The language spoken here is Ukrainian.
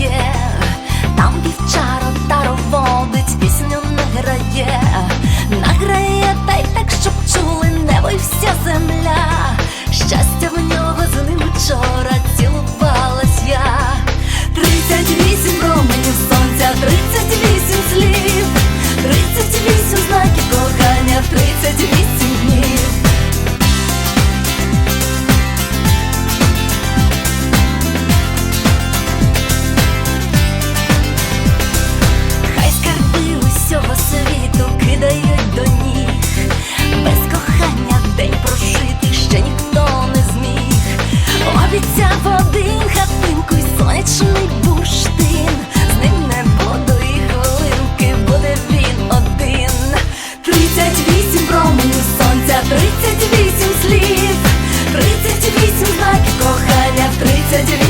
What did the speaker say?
є, там вівчара тароводить. злиться в один хатинку й сонячний бурштин, з ним не буду і хвилинки, буде він один. Тридцять вісім променів сонця, тридцять вісім слів, тридцять вісім знаків кохання, тридцять вісім.